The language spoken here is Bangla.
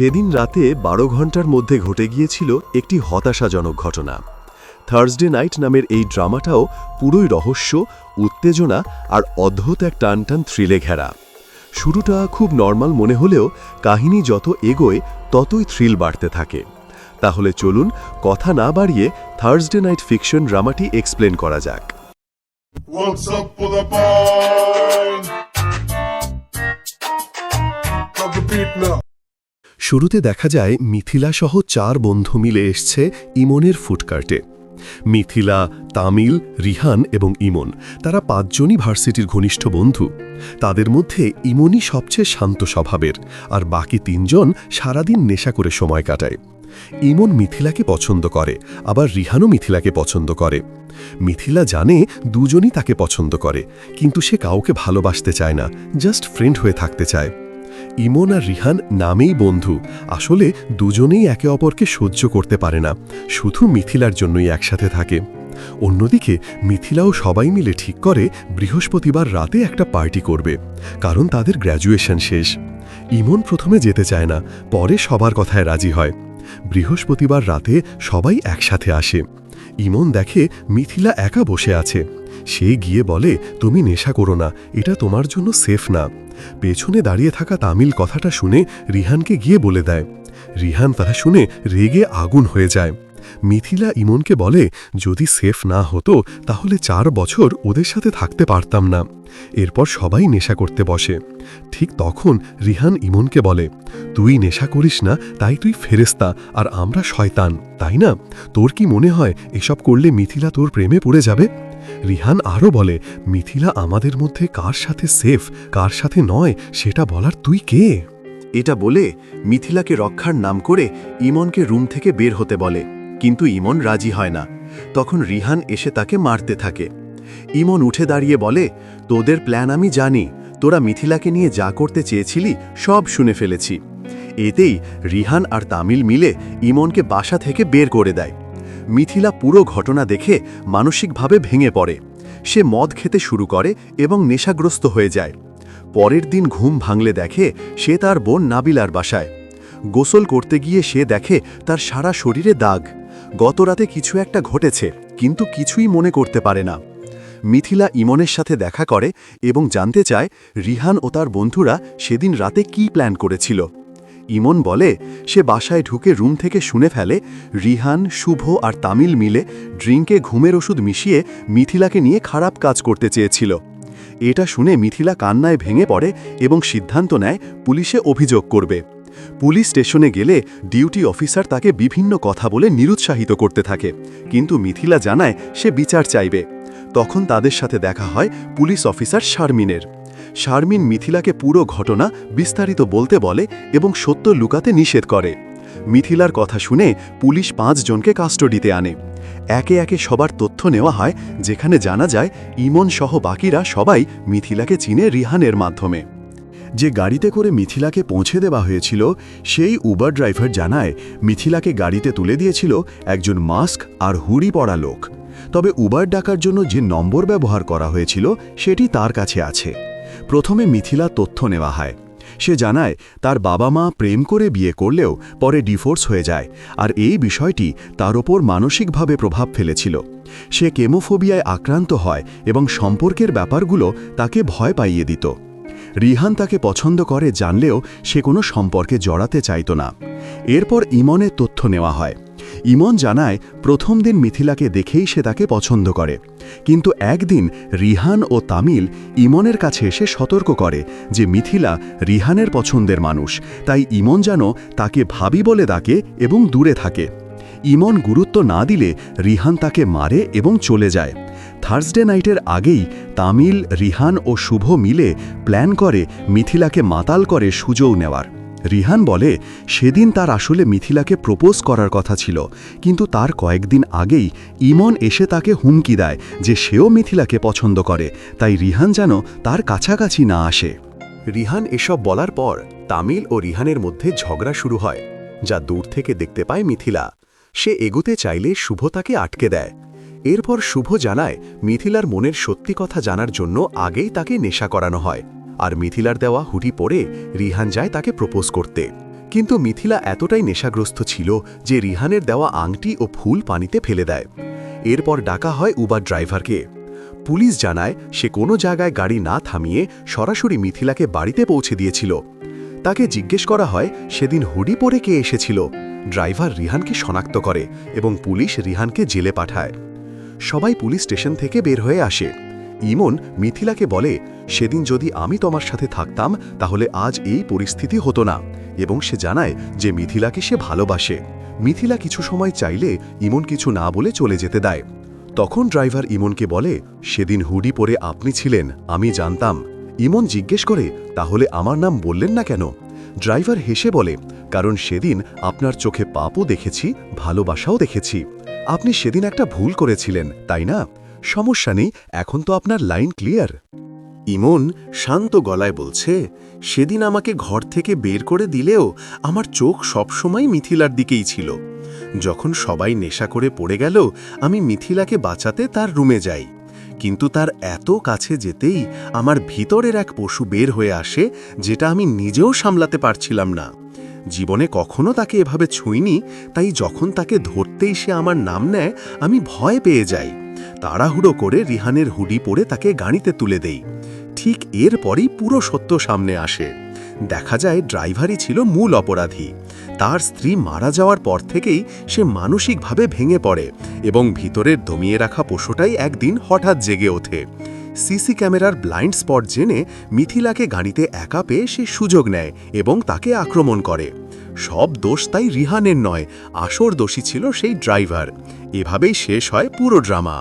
সেদিন রাতে বারো ঘণ্টার মধ্যে ঘটে গিয়েছিল একটি হতাশাজনক ঘটনা। থার্সডে নাইট নামের এই ড্রামাটাও পুরোই রহস্য, উত্তেজনা আর অদ্ভুত এক টানটান থ্রিলে ঘেরা শুরুটা খুব নর্মাল মনে হলেও কাহিনী যত এগোয়, ততই থ্রিল বাড়তে থাকে। তাহলে চলুন কথা না বাড়িয়ে থার্সডে নাইট ফিকশন ড্রামাটি এক্সপ্লেন করা যাক। শুরুতে দেখা যায় মিথিলা সহ চার বন্ধু মিলে এসছে ইমনের ফুডকার্টে মিথিলা, তামিল, রিহান এবং ইমন, তারা পাঁচজনই ভার্সিটির ঘনিষ্ঠ বন্ধু। তাদের মধ্যে ইমনই সবচেয়ে শান্ত স্বভাবের, আর বাকি তিনজন সারাদিন নেশা করে সময় কাটায়। ইমন মিথিলাকে পছন্দ করে, আবার রিহানও মিথিলাকে পছন্দ করে। মিথিলা জানে দুজনই তাকে পছন্দ করে, কিন্তু সে কাউকে ভালোবাসতে চায় না, জাস্ট ফ্রেন্ড হয়ে থাকতে চায়। ইমন আর রিহান নামেই বন্ধু। আসলে দুজনেই একে অপরকে সহ্য করতে পারে না। শুধু মিথিলার জন্যই একসাথে থাকে। অন্যদিকে মিথিলাও সবাই মিলে ঠিক করে বৃহস্পতিবার রাতে একটা পার্টি করবে। কারণ তাদের গ্র্যাজুয়েশন শেষ। ইমন প্রথমে যেতে চায় না, পরে সবার কথায় রাজি হয়। বৃহস্পতিবার রাতে সবাই একসাথে আসে। ইমন দেখে মিথিলা একা বসে আছে। সে গিয়ে বলে, তুমি নেশা করো না, এটা তোমার জন্য সেফ না। পেছনে দাঁড়িয়ে থাকা তামিল কথাটা শুনে রিহানকে গিয়ে বলে দেয়। রিহান তারা শুনে রেগে আগুন হয়ে যায়। মিথিলা ইমনকে বলে, যদি সেফ না হতো, তাহলে চার বছর ওদের সাথে থাকতে পারতাম না। এরপর সবাই নেশা করতে বসে। ঠিক তখন রিহান ইমনকে বলে, তুই নেশা করিস না, তাই তুই ফেরেস্তা আর আমরা শয়তান, তাই না? তোর কি মনে হয় এসব করলে মিথিলা তোর প্রেমে পড়ে যাবে? রিহান আরও বলে, মিথিলা আমাদের মধ্যে কার সাথে সেফ, কার সাথে নয়, সেটা বলার তুই কে? এটা বলে মিথিলাকে রক্ষার নাম করে ইমনকে রুম থেকে বের হতে বলে। কিন্তু ইমন রাজি হয় না। তখন রিহান এসে তাকে মারতে থাকে। ইমন উঠে দাঁড়িয়ে বলে, তোদের প্ল্যান আমি জানি। তোরা মিথিলাকে নিয়ে যা করতে চেয়েছিলি, সব শুনে ফেলেছি। এতেই রিহান আর তামিল মিলে ইমনকে বাসা থেকে বের করে দেয়। মিথিলা পুরো ঘটনা দেখে মানসিকভাবে ভেঙে পড়ে। সে মদ খেতে শুরু করে এবং নেশাগ্রস্ত হয়ে যায়। পরের দিন ঘুম ভাঙলে দেখে সে তার বোন নাবিলার বাসায়। গোসল করতে গিয়ে সে দেখে তার সারা শরীরে দাগ। গত রাতে কিছু একটা ঘটেছে, কিন্তু কিছুই মনে করতে পারে না। মিথিলা ইমনের সাথে দেখা করে এবং জানতে চায় রিহান ও তার বন্ধুরা সেদিন রাতে কি প্ল্যান করেছিল। ইমন বলে, সে বাসায় ঢুকে রুম থেকে শুনে ফেলে রিহান, শুভ আর তামিল মিলে ড্রিঙ্কে ঘুমের ওষুধ মিশিয়ে মিথিলাকে নিয়ে খারাপ কাজ করতে চেয়েছিল। এটা শুনে মিথিলা কান্নায় ভেঙে পড়ে এবং সিদ্ধান্ত নেয় পুলিশে অভিযোগ করবে। পুলিশ স্টেশনে গেলে ডিউটি অফিসার তাকে বিভিন্ন কথা বলে নিরুৎসাহিত করতে থাকে। কিন্তু মিথিলা জানায় সে বিচার চাইবে। তখন তাদের সাথে দেখা হয় পুলিশ অফিসার শারমিনের। শারমিন মিথিলাকে পুরো ঘটনা বিস্তারিত বলতে বলে এবং সত্য লুকাতে নিষেধ করে। মিথিলার কথা শুনে পুলিশ পাঁচজনকে কাস্টডিতে আনে। একে একে সবার তথ্য নেওয়া হয়, যেখানে জানা যায় ইমন সহ বাকিরা সবাই মিথিলাকে চিনে রিহানের মাধ্যমে। যে গাড়িতে করে মিথিলাকে পৌঁছে দেওয়া হয়েছিল, সেই উবার ড্রাইভার জানায় মিথিলাকে গাড়িতে তুলে দিয়েছিল একজন মাস্ক আর হুড়ি পড়া লোক। তবে উবার ডাকার জন্য যে নম্বর ব্যবহার করা হয়েছিল, সেটি তার কাছে আছে। প্রথমে মিথিলা তথ্য নেওয়া হয়। সে জানায়, তার বাবা মা প্রেম করে বিয়ে করলেও পরে ডিফোর্স হয়ে যায়, আর এই বিষয়টি তার ওপর মানসিকভাবে প্রভাব ফেলেছিল। সে কেমোফোবিয়ায় আক্রান্ত হয় এবং সম্পর্কের ব্যাপারগুলো তাকে ভয় পাইয়ে দিত। রিহান তাকে পছন্দ করে জানলেও সে কোনো সম্পর্কে জড়াতে চাইত না। এরপর ইমনের তথ্য নেওয়া হয়। ইমন জানায়, প্রথম দিন মিথিলাকে দেখেই সে তাকে পছন্দ করে। কিন্তু একদিন রিহান ও তামিল ইমনের কাছে এসে সতর্ক করে যে মিথিলা রিহানের পছন্দের মানুষ। তাই ইমন যেন তাকে ভাবি বলে ডাকে এবং দূরে থাকে। ইমন গুরুত্ব না দিলে রিহান তাকে মারে এবং চলে যায়। থার্সডে নাইটের আগেই তামিল, রিহান ও শুভ মিলে প্ল্যান করে মিথিলাকে মাতাল করে সুযোগ নেওয়ার। রিহান বলে, সেদিন তার আসলে মিথিলাকে প্রপোজ করার কথা ছিল, কিন্তু তার কয়েকদিন আগেই ইমন এসে তাকে হুমকি দেয় যে সেও মিথিলাকে পছন্দ করে, তাই রিহান যেন তার কাছাকাছি না আসে। রিহান এসব বলার পর তামিল ও রিহানের মধ্যে ঝগড়া শুরু হয়, যা দূর থেকে দেখতে পায় মিথিলা। সে এগোতে চাইলে শুভ তাকে আটকে দেয়। এরপর শুভ জানায়, মিথিলার মনের সত্যি কথা জানার জন্য আগেই তাকে নেশা করানো হয়। আর মিথিলার দেওয়া হুটি পরে রিহান যায় তাকে প্রপোজ করতে। কিন্তু মিথিলা এতটাই নেশাগ্রস্ত ছিল যে রিহানের দেওয়া আংটি ও ফুল পানিতে ফেলে দেয়। এরপর ডাকা হয় উবার ড্রাইভারকে। পুলিশ জানায়, সে কোনো জায়গায় গাড়ি না থামিয়ে সরাসরি মিথিলাকে বাড়িতে পৌঁছে দিয়েছিল। তাকে জিজ্ঞেস করা হয়, সেদিন হুডি পরে কে এসেছিল? ড্রাইভার রিহানকে শনাক্ত করে এবং পুলিশ রিহানকে জেলে পাঠায়। সবাই পুলিশ স্টেশন থেকে বের হয়ে আসে। ইমন মিথিলাকে বলে, সেদিন যদি আমি তোমার সাথে থাকতাম, তাহলে আজ এই পরিস্থিতি হতো না। এবং সে জানায় যে মিথিলাকে সে ভালোবাসে। মিথিলা কিছু সময় চাইলে ইমন কিছু না বলে চলে যেতে দেয়। তখন ড্রাইভার ইমনকে বলে, সেদিন হুডি পরে আপনি ছিলেন, আমি জানতাম। ইমন জিজ্ঞেস করে, তাহলে আমার নাম বললেন না কেন? ড্রাইভার হেসে বলে, কারণ সেদিন আপনার চোখে পাপও দেখেছি, ভালোবাসাও দেখেছি। আপনি সেদিন একটা ভুল করেছিলেন, তাই না? সমস্যা নেই, এখন তো আপনার লাইন ক্লিয়ার। ইমন শান্ত গলায় বলছে, সেদিন আমাকে ঘর থেকে বের করে দিলেও আমার চোখ সবসময় মিথিলার দিকেই ছিল। যখন সবাই নেশা করে পড়ে গেল, আমি মিথিলাকে বাঁচাতে তার রুমে যাই। কিন্তু তার এত কাছে যেতেই আমার ভিতরের এক পশু বের হয়ে আসে যেটা আমি নিজেও সামলাতে পারছিলাম না। জীবনে কখনো তাকে এভাবে ছুঁইনি, তাই যখন তাকে ধরতেই সে আমার নাম নেয়, আমি ভয় পেয়ে যাই। তাড়াহুড়ো করে রিহানের হুডি পরে তাকে গাড়িতে তুলে দেই। ঠিক এরপরই পুরো সত্য সামনে আসে। দেখা যায় ড্রাইভারই ছিল মূল অপরাধী। তার স্ত্রী মারা যাওয়ার পর থেকেই সে মানসিকভাবে ভেঙে পড়ে এবং ভিতরের দমিয়ে রাখা পশুটাই একদিন হঠাৎ জেগে ওঠে। সিসি ক্যামেরার ব্লাইন্ড স্পট জেনে মিথিলাকে গাড়িতে একা পেয়ে সে সুযোগ নেয় এবং তাকে আক্রমণ করে। সব দোষ তাই রিহানের নয় আসর দোষী ছিল সেই ড্রাইভার। এভাবেই শেষ হয় পুরো ড্রামা।